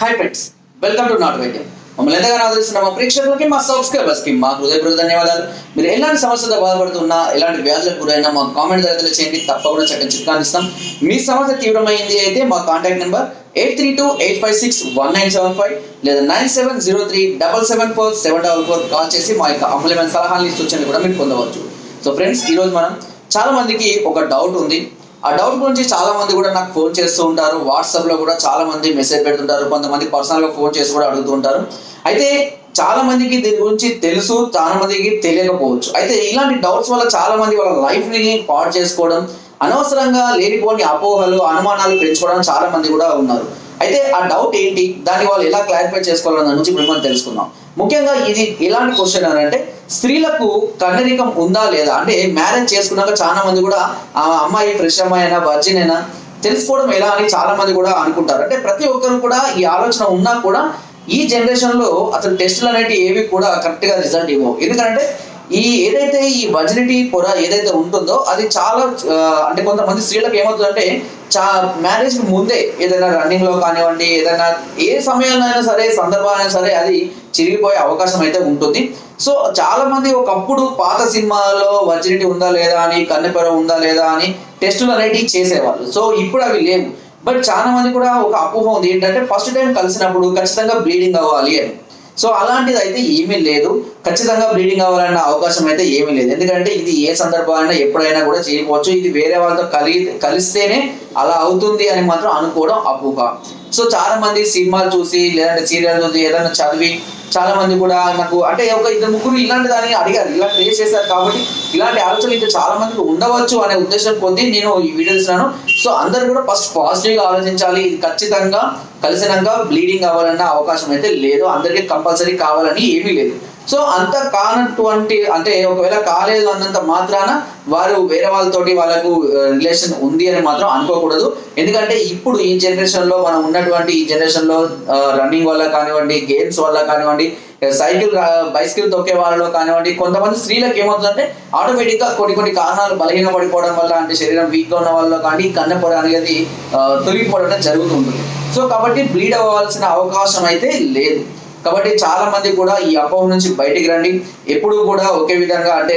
Hi friends welcome to నాట్ వైద్యం మమ్మల్ని ఎంతగానో ఆదరిస్తున్న మా ప్రేక్షకులకి మా సబ్స్క్రైబర్స్కి మా హృదయపూర్వక ధన్యవాదాలు. మీరు ఎలాంటి సమస్యతో బాధపడుతున్నా ఎలాంటి వ్యాధులకు గురైనా మా కామెంట్ తరగతిలో చేయండి తప్పకుండా చక్కని చిట్కాలు ఇస్తాం. మీ సమస్య తీవ్రమైంది అయితే మా contact number eight three two eight five six one nine seven five లేదా nine seven zero three double seven four seven double four call చేసి మా యొక్క అమూల్యమైన సలహాలు సూచనలు కూడా మీరు పొందవచ్చు. సో ఫ్రెండ్స్ ఈరోజు మనం చాలా మందికి ఒక డౌట్ ఉంది. ఆ డౌట్ గురించి చాలా మంది కూడా నాకు ఫోన్ చేస్తూ ఉంటారు. వాట్సాప్లో కూడా చాలా మంది మెసేజ్ పెడుతుంటారు. కొంతమంది పర్సనల్గా ఫోన్ చేసి కూడా అడుగుతుంటారు అయితే చాలా మందికి దీని గురించి తెలుసు చాలా మందికి తెలియకపోవచ్చు. అయితే ఇలాంటి డౌట్స్ వల్ల చాలా మంది వాళ్ళ లైఫ్ని పాడు చేసుకోవడం అనవసరంగా లేనిపోని అపోహలు అనుమానాలు పెంచుకోవడం చాలా మంది కూడా ఉన్నారు. అయితే ఆ డౌట్ ఏంటి? దాన్ని వాళ్ళు ఎలా క్లారిఫై చేసుకోవాలన్న దాని నుంచి మనం తెలుసుకుందాం. ముఖ్యంగా ఇది ఎలాంటి క్వశ్చన్ అని అంటే స్త్రీలకు కన్నరికం ఉందా లేదా? అంటే మ్యారేజ్ చేసుకున్నాక చాలా మంది కూడా ఆ అమ్మాయి ఫ్రెష్ అమ్మాయి అయినా వర్జిన్ అయినా తెలుసుకోవడం ఎలా అని చాలా మంది కూడా అనుకుంటారు. అంటే ప్రతి ఒక్కరు కూడా ఈ ఆలోచన ఉన్నా కూడా ఈ జనరేషన్లో అసలు టెస్టులు అనేవి ఏవి కూడా కరెక్ట్గా రిజల్ట్ ఇవ్వవు. ఎందుకంటే ఈ ఏదైతే ఈ వర్జినిటీ పొర ఏదైతే ఉంటుందో అది చాలా అంటే కొంతమంది స్త్రీలకు ఏమవుతుందంటే చా మ్యారేజ్ ముందే ఏదైనా రన్నింగ్లో కానివ్వండి ఏదైనా ఏ సమయంలో అయినా సరే సందర్భాలైనా సరే అది చిరిగిపోయే అవకాశం అయితే ఉంటుంది. సో చాలా మంది ఒకప్పుడు పాత సినిమాలో వర్జినిటీ ఉందా లేదా అని కన్నెపొర ఉందా లేదా అని టెస్టులు అనేటివి చేసేవాళ్ళు. సో ఇప్పుడు అవి లేవు. బట్ చాలా మంది కూడా ఒక అపోహ ఉంది. ఏంటంటే ఫస్ట్ టైం కలిసినప్పుడు ఖచ్చితంగా బ్లీడింగ్ అవ్వాలి అని. సో అలాంటిది అయితే ఏమీ లేదు. ఖచ్చితంగా బ్లీడింగ్ అవ్వాలన్న అవకాశం అయితే ఏమీ లేదు. ఎందుకంటే ఇది ఏ సందర్భాలైనా ఎప్పుడైనా కూడా చేయకపోవచ్చు. ఇది వేరే వాళ్ళతో కలి కలిస్తేనే అలా అవుతుంది అని మాత్రం అనుకోవడం అపోహ సో చాలా మంది సినిమాలు చూసి లేదంటే సీరియల్ చూసి ఏదైనా చదివి చాలా మంది కూడా నాకు అంటే ఒక ఇద్దరు ముగ్గురు ఇలాంటి దాన్ని అడిగారు ఇలాంటి రేస్ చేశారు కాబట్టి ఇలాంటి ఆలోచనలు ఇంకా చాలా మందికి ఉండవచ్చు అనే ఉద్దేశం కొద్దీ నేను ఈ వీడియో ఇస్తున్నాను సో అందరు కూడా ఫస్ట్ పాజిటివ్గా ఆలోచించాలి. ఇది ఖచ్చితంగా కలిసినాక బ్లీడింగ్ అవ్వాలన్న అవకాశం అయితే లేదు. అందరికీ కంపల్సరీ కావాలని ఏమీ లేదు. సో అంత కానటువంటి అంటే ఒకవేళ కాలేదు అన్నంత మాత్రాన వారు వేరే వాళ్ళతోటి వాళ్ళకు రిలేషన్ ఉంది అని మాత్రం అనుకోకూడదు. ఎందుకంటే ఇప్పుడు ఈ జనరేషన్లో మనం ఉన్నటువంటి ఈ జనరేషన్లో రన్నింగ్ వల్ల కానివ్వండి గేమ్స్ వల్ల కానివ్వండి సైకిల్ బైసికల్ తొక్కే వాళ్ళలో కానివ్వండి కొంతమంది స్త్రీలకు ఏమవుతుందంటే ఆటోమేటిక్గా కొన్ని కొన్ని కారణాలు బలహీన పడిపోవడం వల్ల అంటే శరీరం వీక్గా ఉన్న వాళ్ళలో కానీ కన్నెపొర అనేది తొలగిపోవడం జరుగుతుంటుంది సో కాబట్టి బ్లీడ్ అవ్వాల్సిన అవకాశం అయితే లేదు. కాబట్టి చాలా మంది కూడా ఈ అపోహ నుంచి బయటికి రండి. ఎప్పుడు కూడా ఒకే విధంగా అంటే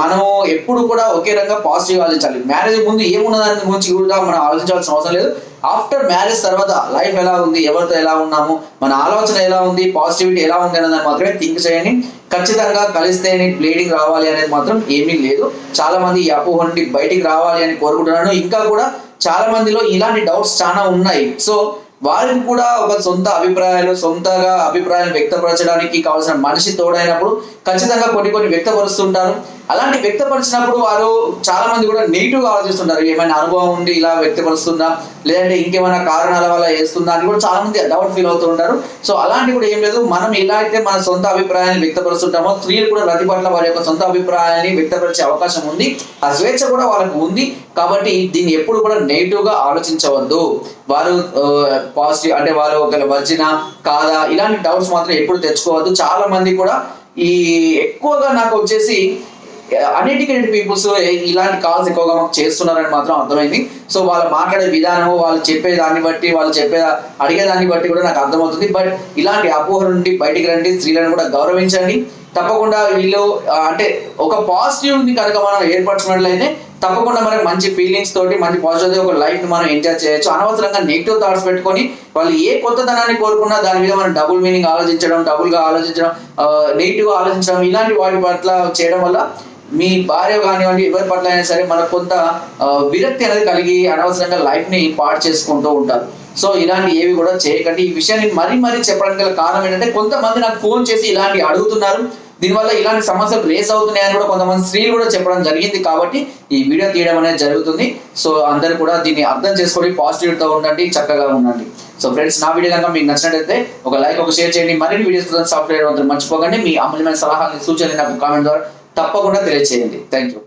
మనము ఎప్పుడు కూడా ఒకే రకంగా పాజిటివ్ ఆలోచించాలి. మ్యారేజ్ ముందు ఏమున్న దాని గురించి కూడా మనం ఆలోచించాల్సిన అవసరం లేదు. ఆఫ్టర్ మ్యారేజ్ తర్వాత లైఫ్ ఎలా ఉంది ఎవరితో ఎలా ఉన్నాము మన ఆలోచన ఎలా ఉంది పాజిటివిటీ ఎలా ఉంది అన్నది మాత్రమే థింక్ చేయండి. ఖచ్చితంగా కలిస్తేనే బ్లీడింగ్ రావాలి అనేది మాత్రం ఏమీ లేదు. చాలా మంది ఈ అపోహ నుండి బయటికి రావాలి అని కోరుకుంటున్నాను ఇంకా కూడా చాలా మందిలో ఇలాంటి డౌట్స్ చాలా ఉన్నాయి. సో వారికి కూడా ఒక సొంత అభిప్రాయాలు సొంతగా అభిప్రాయాలు వ్యక్తపరచడానికి కావాల్సిన మనిషి తోడైనప్పుడు ఖచ్చితంగా కొన్ని కొన్ని వ్యక్తపరుస్తుంటారు. అలాంటి వ్యక్తపరిచినప్పుడు వారు చాలా మంది కూడా నెగిటివ్గా ఆలోచిస్తుంటారు. ఏమైనా అనుభవం ఉండి ఇలా వ్యక్తపరుస్తుందా? లేదంటే ఇంకేమైనా కారణాల వల్ల చేస్తుందా అని కూడా చాలా మంది డౌట్ ఫీల్ అవుతూ ఉంటారు. సో అలాంటి కూడా ఏం లేదు. మనం ఎలా అయితే మన సొంత అభిప్రాయాన్ని వ్యక్తపరుస్తుంటామో స్త్రీలు కూడా ప్రతి పట్ల వారి యొక్క సొంత అభిప్రాయాన్ని వ్యక్తపరిచే అవకాశం ఉంది. ఆ స్వేచ్ఛ కూడా వాళ్ళకు ఉంది. కాబట్టి దీన్ని ఎప్పుడు కూడా నెగిటివ్గా ఆలోచించవద్దు. వారు పాజిటివ్ అంటే వారు ఒక వచ్చిన కాదా ఇలాంటి డౌట్స్ మాత్రం ఎప్పుడు తెచ్చుకోవద్దు. చాలా మంది కూడా ఈ ఎక్కువగా నాకు వచ్చేసి అన్ఎడ్యుకేటెడ్ పీపుల్స్ ఇలాంటి కాల్స్ ఎక్కువగా మాకు చేస్తున్నారని మాత్రం అర్థమైంది. సో వాళ్ళు మాట్లాడే విధానం వాళ్ళు చెప్పే దాన్ని బట్టి వాళ్ళు చెప్పే అడిగే దాన్ని బట్టి కూడా నాకు అర్థమవుతుంది. బట్ ఇలాంటి అపోహ నుండి బయటికి రండి స్త్రీలను కూడా గౌరవించండి. తప్పకుండా వీళ్ళు అంటే ఒక పాజిటివ్ని కనుక మనం ఏర్పరచుకున్నట్లయితే తప్పకుండా మనకి మంచి ఫీలింగ్స్ తోటి మంచి పాజిటివ్ ఒక లైఫ్ మనం ఎంజాయ్ చేయొచ్చు. అనవసరంగా నెగిటివ్ థాట్స్ పెట్టుకొని వాళ్ళు ఏ కొత్తదనాన్ని కోరుకున్నా దాని మీద మనం డబుల్ మీనింగ్ ఆలోచించడం డబుల్గా ఆలోచించడం నెగిటివ్ ఆలోచించడం ఇలాంటి వాటి పట్ల చేయడం వల్ల మీ భార్య కానివ్వండి ఎవరి పట్ల అయినా సరే మనకు కొంత విరక్తి అనేది కలిగి అనవసరంగా లైఫ్ని పాడు చేసుకుంటూ ఉంటారు. సో ఇలాంటి ఏవి కూడా చేయకండి. ఈ విషయాన్ని మరీ మరీ చెప్పడానికి గల కారణం ఏంటంటే కొంతమంది నాకు ఫోన్ చేసి ఇలాంటి అడుగుతున్నారు. దీనివల్ల ఇలాంటి సమస్యలు రేస్ అవుతున్నాయని కూడా కొంతమంది స్త్రీలు కూడా చెప్పడం జరిగింది కాబట్టి ఈ వీడియో తీయడం అనేది జరుగుతుంది. సో అందరు కూడా దీన్ని అర్థం చేసుకొని పాజిటివ్తో ఉండండి చక్కగా ఉండండి. సో ఫ్రెండ్స్ నా వీడియో కనుక మీకు నచ్చినట్లయితే ఒక లైక్ ఒక షేర్ చేయండి. మరిన్ని వీడియోస్ కోసం సాఫ్ట్వేర్ అందరూ మర్చిపోకండి. మీ అమూల్యమైన సలహాలు సూచనలు నాకు కామెంట్ ద్వారా తప్పకుండా తెలియజేయండి థ్యాంక్ యూ